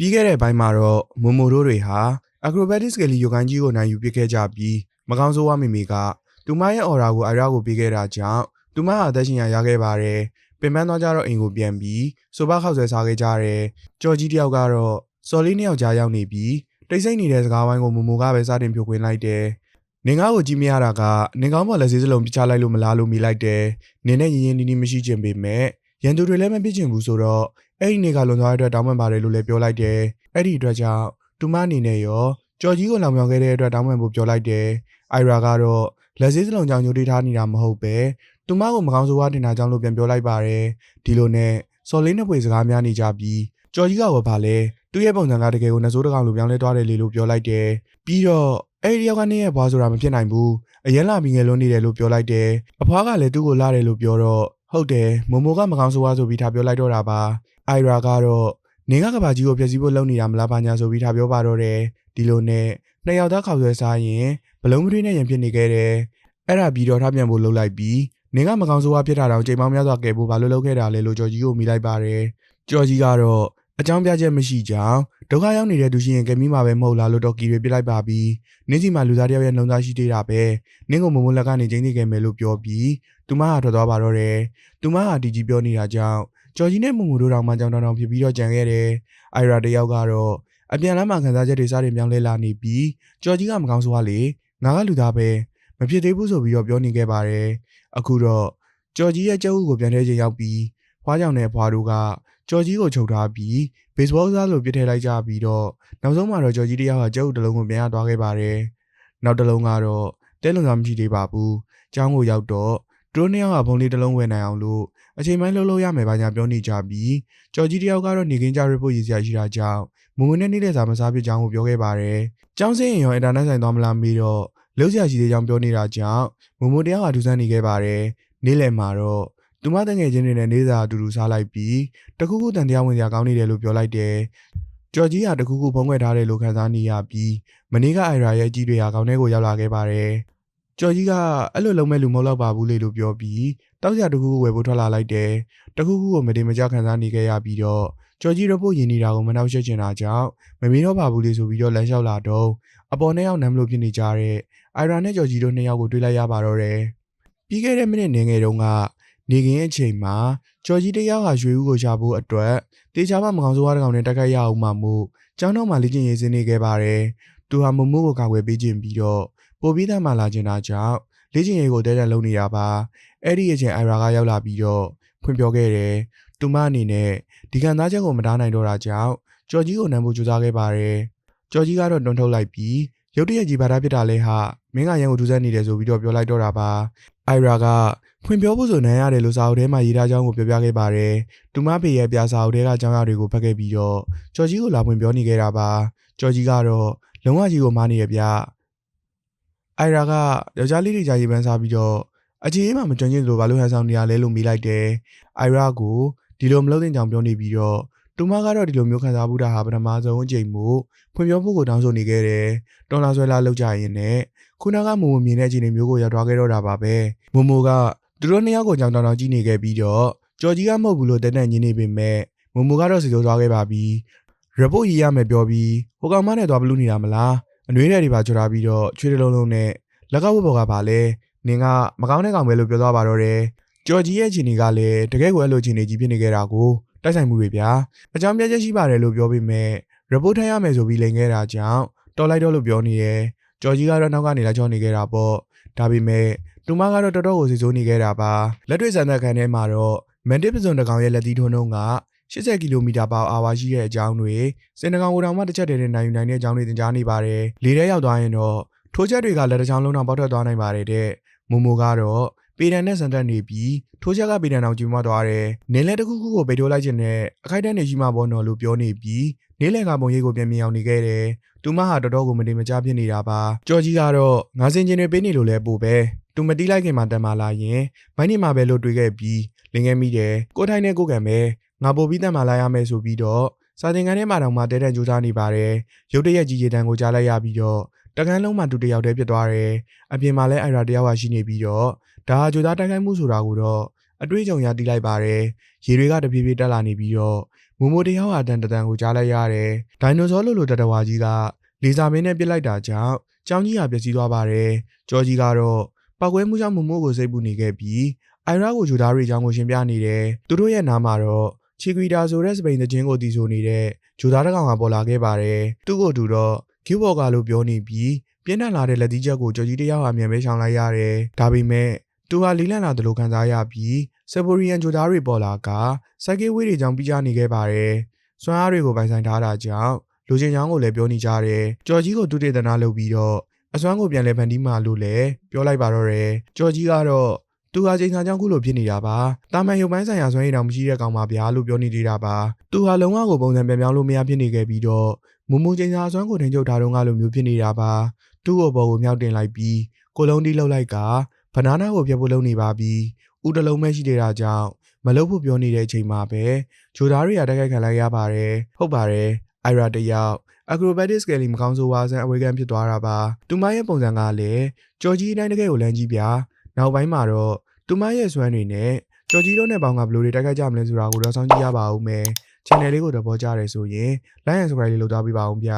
ပြီးခဲ့တဲ့ဘိုင်းမှာတော့မိုမိုတို့တွေဟာ acrobatics ကလေးရုပ်ကိုင်းကြီးကိုနိုင်ယူပစ်ခဲ့ကြပြီးမကောင်းဆိုးဝါမေမေကသူမရဲ့ aura ကိုအရာကိုပေးခဲ့တာကြောင့်သူမဟာအသက်ရှင်ရရခဲ့ပါတယ်ပင်ပန်းသွားကြတော့အိမ်ကိုပြန်ပြီးဆိုပါခောက်ဆွဲစားခဲ့ကြတယ်ကြော်ကြီးတယောက်ကတော့စော်လေးနှစ်ယောက်ကြားရောက်နေပြီးတိတ်ဆိတ်နေတဲ့စကားဝိုင်းကိုမိုမိုကပဲစတင်ဖြိုခွင်းလိုက်တယ်နင်ကားကိုကြည့်မရတာကနင်ကောင်းပေါ်လက်စည်းစလုံးပြချလိုက်လို့မလားလို့မိလိုက်တယ်နင်နဲ့ရင်ရင်နီးနီးမရှိချင်ပေမဲ့ ရန်သူတွေလည်းမပြစ်ချင်ဘူးဆိုတော့အဲ့ဒီနေကလွန်သွားတဲ့အတွက်တောင်းပန်ပါတယ်လို့လည်းပြောလိုက်တယ်အဲ့ဒီအတွက်ကြောင့်သူမအနေနဲ့ရောကြော်ကြီးကိုလောင်ပြောင်ခဲ့တဲ့အတွက်တောင်းပန်ဖို့ပြောလိုက်တယ်အိုင်ရာကတော့လက်စည်းစလုံးကြောင့်ညှို့တိထားနေတာမဟုတ်ပဲသူမကိုမကောင်းဆိုးဝါးတင်တာကြောင့်လို့ပြန်ပြောလိုက်ပါတယ်ဒီလိုနဲ့စော်လေးနှစ်ပွေစကားများနေကြပြီးကြော်ကြီးကဝဘာလဲသူ့ရဲ့ပုံစံကတကယ်ကိုနှစိုးတစ်ကောင်လိုပြောင်းလဲသွားတယ်လေလို့ပြောလိုက်တယ်ပြီးတော့အဲ့ဒီယောက်ကနေရဲ့ဘွားဆိုတာမဖြစ်နိုင်ဘူးအရင်လာပြီးငယ်လုံးနေတယ်လို့ပြောလိုက်တယ်အဖွားကလည်းသူ့ကိုလာတယ်လို့ပြောတော့ ဟုတ်တယ်မမိုကမကောင်းဆိုးဝါးဆိုပြီးထားပြောလိုက်တော့တာပါအိုင်ရာကတော့နင်ကကဘာကြီးကိုဖျက်ဆီးဖို့လုပ်နေတာမလားဘာညာဆိုပြီးထားပြောပါတော့တယ်ဒီလိုနဲ့နှစ်ယောက်သားခေါက်ဆွဲစားရင်ဘလုံးကလေးနဲ့ရင်ဖြစ်နေခဲ့တယ်အဲ့ဒါပြီးတော့ထားပြန်ဖို့လုပ်လိုက်ပြီးနင်ကမကောင်းဆိုးဝါးဖြစ်တာတောင်ချိန်ပေါင်းများစွာကယ်ဖို့ဘာလို့လုပ်ခဲ့တာလဲလို့ကြော်ကြီးကိုမိလိုက်ပါတယ်ကြော်ကြီးကတော့ အကြောင်းပြချက်မရှိကြောင်းဒုက္ခရောက်နေတဲ့သူရှိရင်ကယ်မိမှာပဲမဟုတ်လားလို့တော့ကီတွေပြလိုက်ပါပြီးနင်းစီမှာလူသားတယောက်ရဲ့နှုံသားရှိသေးတာပဲနင်းကိုမမုံလက်ကနေချင်းနေခဲ့မယ်လို့ပြောပြီးသူမဟာထွက်သွားပါတော့တယ်သူမဟာဒီကြီးပြောနေတာကြောင့်ကြော်ကြီးနဲ့မုံမူတို့တောင်မှကြောင်တောင်တောင်ဖြစ်ပြီးတော့ကြံခဲ့တယ်အိုင်ရာတယောက်ကတော့အပြန်လမ်းမှာခန်းစားချက်တွေစားတွေပြောင်းလဲလာနေပြီးကြော်ကြီးကမကောင်းဆိုးပါလေငါကလူသားပဲမဖြစ်သေးဘူးဆိုပြီးတော့ပြောနေခဲ့ပါတယ်အခုတော့ကြော်ကြီးရဲ့ကြောက်ဥကိုပြန်ထဲချိန်ရောက်ပြီးဖွားကြောင်နဲ့ဖွားတို့က ကြော်ကြီးကိုချုပ်ထားပြီးဘေ့စ်ဘောစားလိုပြစ်ထည့်လိုက်ကြပြီးတော့နောက်ဆုံးမှာတော့ကြော်ကြီးတယောက်ကကျုပ်တစ်လုံးကိုပြန်ရသွားခဲ့ပါတယ်။နောက်တစ်လုံးကတော့တဲလုံသားမရှိသေးပါဘူး။ကျောင်းကိုရောက်တော့သူတို့နှစ်ယောက်ကဘုံလေးတစ်လုံးဝယ်နိုင်အောင်လို့အချိန်ပိုင်းလှုပ်လှုပ်ရမယ်ဘာညာပြောနေကြပြီးကြော်ကြီးတယောက်ကတော့နေကင်းကြရဖို့ရည်စရာရှိတာကြောင့်မုံဝင်နဲ့နေတဲ့စာမစားဖြစ်ကြောင်းကိုပြောခဲ့ပါတယ်။ကျောင်းစင်းရင်ရောအင်တာနက်ဆိုင်သွားမလားမေးတော့လုံးစရာရှိသေးကြောင်းပြောနေတာကြောင့်မုံမတယောက်ကဒူးဆန်းနေခဲ့ပါတယ်။နေ့လယ်မှာတော့ သူမတငယ်ချင်းတွေနဲ့နေစာအတူတူစားလိုက်ပြီးတခုခုတန်တရားဝင်စရာကောင်းနေတယ်လို့ပြောလိုက်တယ်။ကြော်ကြီးကတခုခုဖုံးကွယ်ထားတယ်လို့ခန်းစားနေရပြီးမနေ့ကအိုင်ရာရဲ့အကြီးတွေဟာကောင်းထဲကိုရောက်လာခဲ့ပါတယ်။ကြော်ကြီးကအဲ့လိုလုံးမဲ့လူမဟုတ်တော့ပါဘူးလေလို့ပြောပြီးတောက်ကြတခုခုဝယ်ဖို့ထွက်လာလိုက်တယ်။တခုခုကိုမတင်မကြခန်းစားနေခဲ့ရပြီးတော့ကြော်ကြီးရဖို့ယင်နေတာကိုမနှောက်ယှက်ချင်တာကြောင့်မမေးတော့ပါဘူးလေဆိုပြီးတော့လမ်းလျှောက်လာတော့အပေါ်နှစ်ယောက်နမ်းမလို့ဖြစ်နေကြတဲ့အိုင်ရာနဲ့ကြော်ကြီးတို့နှစ်ယောက်ကိုတွေ့လိုက်ရပါတော့တယ်။ပြီးခဲ့တဲ့မိနစ်နေငယ်တုန်းက နေခင်ရဲ့အချိန်မှာကြော်ကြီးတယောက်ကရွှေဦးကိုရှာဖို့အတွက်တေချာမမကောင်စိုးဝါးတကောင်နဲ့တက်ခိုက်ရအောင်မှမို့ကျောင်းတော်မှာလေ့ကျင့်ရေးစင်းနေခဲ့ပါတယ်။သူဟာမမို့ကိုကာကွယ်ပေးခြင်းပြီးတော့ပိုပြီးသားမှလာခြင်းတာကြောင့်လေ့ကျင့်ရေးကိုတဲတဲလုပ်နေတာပါ။အဲ့ဒီအချိန်အိုင်ရာကရောက်လာပြီးတော့ဖွင့်ပြောခဲ့တယ်။သူမအနေနဲ့ဒီကန်သားချက်ကိုမတားနိုင်တော့တာကြောင့်ကြော်ကြီးကိုနမ်းဖို့ကြိုးစားခဲ့ပါတယ်။ကြော်ကြီးကတော့တွန်းထုတ်လိုက်ပြီးရုတ်တရက်ကြီးဘာသာဖြစ်တာလဲဟာမင်းကရန်ကိုဒူးဆက်နေတယ်ဆိုပြီးတော့ပြောလိုက်တော့တာပါ။ အိုင်ရာကဖွင့်ပြောဖို့ဆိုနိုင်ရတယ်လို့စာအုပ်ထဲမှာရေးထားကြောင်းကိုပြောပြခဲ့ပါတယ်။တူမဖေရဲ့ပြစာအုပ်ထဲကအကြောင်းအရာတွေကိုဖတ်ခဲ့ပြီးတော့ကြော်ကြီးကိုလာဖွင့်ပြောနေခဲ့တာပါ။ကြော်ကြီးကတော့လုံးဝကြီးကိုမားနေရဗျ။အိုင်ရာကယောက်ျားလေးတွေကြာရေးပန်းစားပြီးတော့အခြေအေးမှမကြွင်ကျင်လို့ဘာလို့ဟန်ဆောင်နေရလဲလို့မိလိုက်တယ်။အိုင်ရာကိုဒီလိုမလုပ်သင့်ကြောင်ပြောနေပြီးတော့ တူမကတော့ဒီလိုမျိုးခံစားမှုတာဟာပထမဆုံးအကြိမ်မို့ဖွင့်ပြောဖို့ကိုတောင်းဆိုနေခဲ့တယ်။တော်လာဆွဲလာလောက်ကြရင်နဲ့ခုနကမုံမမြင်တဲ့အခြေအနေမျိုးကိုရောက်သွားခဲ့တော့တာပါပဲ။မုံမိုကသူတို့နှစ်ယောက်ကိုကြောင်တောင်တောင်ကြည့်နေခဲ့ပြီးတော့ကြော်ကြီးကမဟုတ်ဘူးလို့တန်းတန်းညင်းနေပေမဲ့မုံမိုကတော့စီစိုးသွားခဲ့ပါပြီ။ရပုတ်ရေးရမယ်ပြောပြီးဟိုကောင်မနဲ့သွားဘလူးနေတာမလား။အနှွေးတွေပါချထားပြီးတော့ချွေးတလုံးလုံးနဲ့လက်ကဝတ်ပေါ်ကပါလဲ။နင်ကမကောင်းတဲ့ကောင်ပဲလို့ပြောသွားပါတော့တယ်။ကြော်ကြီးရဲ့အခြေအနေကလည်းတကယ်ကိုအဲ့လိုအခြေအနေကြီးဖြစ်နေခဲ့တာကို တိုက်ဆိုင်မှုတွေဗျာအကြောင်းပြချက်ရှိပါတယ်လို့ပြောပေမဲ့ report ထိုင်ရမယ်ဆိုပြီးလိန်ခဲ့တာကြောင့်တော်လိုက်တော့လို့ပြောနေတယ်ကြော်ကြီးကတော့နောက်ကနေလာချောနေခဲ့တာပေါ့ဒါပေမဲ့တူမကတော့တော်တော်ကိုစီစိုးနေခဲ့တာပါလက်တွေ့စံသက်ခံထဲမှာတော့မန်တစ်ပစုံတကောင်ရဲ့လက်သီးထုံးနှုံးက80ကီလိုမီတာပေါင်အာဝါရှိတဲ့အကြောင်းတွေစင်တကောင်ကိုတောင်မှတစ်ချက်တည်းနဲ့နိုင်ယူနိုင်တဲ့အကြောင်းတွေသင်ကြားနေပါတယ်လေထဲရောက်သွားရင်တော့ထိုးချက်တွေကလက်တစ်ချောင်းလုံးအောင်ပေါက်ထွက်သွားနိုင်ပါတယ်တဲ့မူမူကတော့ ပေတံနဲ့စံတက်နေပြီးထိုးချက်ကပေတံအောင်ကျူမသွားတယ်။နေလဲတစ်ခုခုကိုပိတ်ထိုးလိုက်ခြင်းနဲ့အခိုက်အတန့်နေရှိမှဘောနော်လို့ပြောနေပြီးနေလဲကပုံရိပ်ကိုပြန်မြင်အောင်နေခဲ့တယ်။သူမဟာတော်တော်ကိုမတင်မကြဖြစ်နေတာပါ။ကြော်ကြီးကတော့ငါစင်ချင်းတွေပေးနေလို့လဲပို့ပဲ။သူမတီးလိုက်ခင်မှာတန်မာလာရင်မိုင်းနေမှာပဲလို့တွေးခဲ့ပြီးလင်ခဲ့မိတယ်။ကိုထိုင်နဲ့ကိုကံပဲငါပို့ပြီးတန်မာလာရမယ်ဆိုပြီးတော့စာသင်ခန်းထဲမှာတောင်မှတဲတန်ကြိုးစားနေပါတယ်။ရုတ်တရက်ကြီးကြီးတန်ကိုကြားလိုက်ရပြီးတော့တကန်းလုံးမှတူတယောက်တည်းဖြစ်သွားတယ်။အပြင်မှာလည်းအိုင်ရာတယောက်ကရှိနေပြီးတော့ ဒါဟာကြိုးစားတိုက်ခိုက်မှုဆိုတာကိုတော့အတွေးကြုံရတီးလိုက်ပါတယ်ရေတွေကတပြေးပြေးတက်လာနေပြီးတော့မူမိုတယောက်ဟာတန်တန်ကိုကြားလိုက်ရတယ်ဒိုင်နိုဆောလိုလိုတတဝါကြီးကလေဆာမင်းနဲ့ပစ်လိုက်တာကြောင့်ကြောင်ကြီးဟာပျက်စီးသွားပါတယ်ကြော်ကြီးကတော့ပောက်ကွဲမှုကြောင့်မမိုကိုစိတ်ပူနေခဲ့ပြီးအိုင်ရာကိုဂျူသားတွေအကြောင်းကိုရှင်းပြနေတယ်သူတို့ရဲ့နားမှာတော့ချီကွီတာဆိုတဲ့စပိန်သချင်းကိုတီးဆိုနေတဲ့ဂျူသားတစ်ကောင်ကပေါ်လာခဲ့ပါတယ်သူ့ကိုတူတော့ဂီဘော်ကာလို့ပြောနေပြီးပြင်းထန်လာတဲ့လက်သီးချက်ကိုကြော်ကြီးတစ်ယောက်ဟာမြန်ပဲရှောင်လိုက်ရတယ်ဒါပေမဲ့ သူဟာလီလန့်လာတယ်လို့ခံစားရပြီးဆယ်ဘိုရီယန်ဂျူသားတွေပေါ်လာကစိုက်ကီဝေးတွေကြောင့်ပြကြနေခဲ့ပါတယ်စွမ်းအားတွေကိုပိုင်ဆိုင်ထားတာကြောင့်လူချင်းချောင်းကိုလည်းပြောနေကြတယ်ကြော်ကြီးကိုတူတေသနာလုပ်ပြီးတော့အစွမ်းကိုပြန်လဲဖန်တီးမှလို့လည်းပြောလိုက်ပါတော့တယ်ကြော်ကြီးကတော့သူဟာချိန်ဆကြောင့်ခုလိုဖြစ်နေတာပါတာမန်ရုပ်ပိုင်းဆိုင်ရာစွမ်းရည်တောင်မရှိတဲ့ကောင်ပါဗျာလို့ပြောနေသေးတာပါသူဟာလုံးဝကိုပုံစံပြန်ပြောင်းလို့မရဖြစ်နေခဲ့ပြီးတော့မူမူချိန်စာအစွမ်းကိုထိန်ချုပ်ထားတော့ကလိုမျိုးဖြစ်နေတာပါသူ့ကိုပေါ်ကိုမြောက်တင်လိုက်ပြီးကိုလုံးတီးလှုပ်လိုက်က ဘနာနာကိုပြတ်ဖို့လုပ်နေပါပြီဦးတစ်လုံးပဲရှိသေးတာကြောင့်မလုပ်ဖို့ပြောနေတဲ့အချိန်မှာပဲဂျိုသားတွေကတိုက်ခိုက်ခံလိုက်ရပါတယ်ဟုတ်ပါတယ်အိုင်ရာတယောက် acrobatic scale မကောင်းဆိုးဝါးဆန်းအဝေကန်ဖြစ်သွားတာပါသူမရဲ့ပုံစံကလည်းကြော်ကြီးအတိုင်းတကယ်ကိုလမ်းကြီးပြနောက်ပိုင်းမှာတော့သူမရဲ့စွမ်းတွေနဲ့ကြော်ကြီးတို့နဲ့ပေါင်းကဘယ်လိုတွေတိုက်ခိုက်ကြမလဲဆိုတာကိုတော့စောင့်ကြည့်ရပါဦးမယ် channel လေးကိုသဘောကျတယ်ဆိုရင် like and subscribe လေးလုပ်သွားပေးပါဦးဗျ